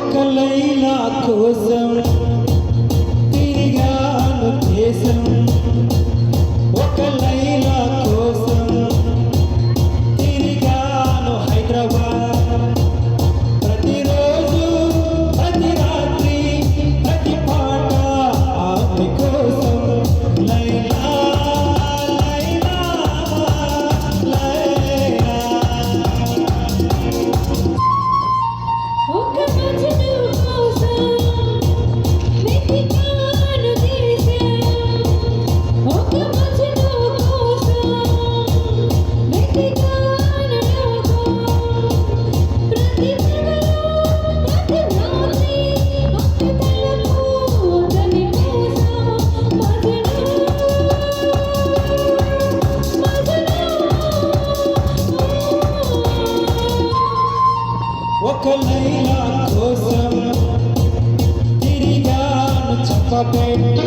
ఒక లైలా కోసం తిరిగాను దేశం. ఒక లైలా కోసం తిరిగాను చెప్పబెట్టు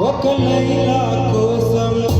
ఒక లైలా కోసం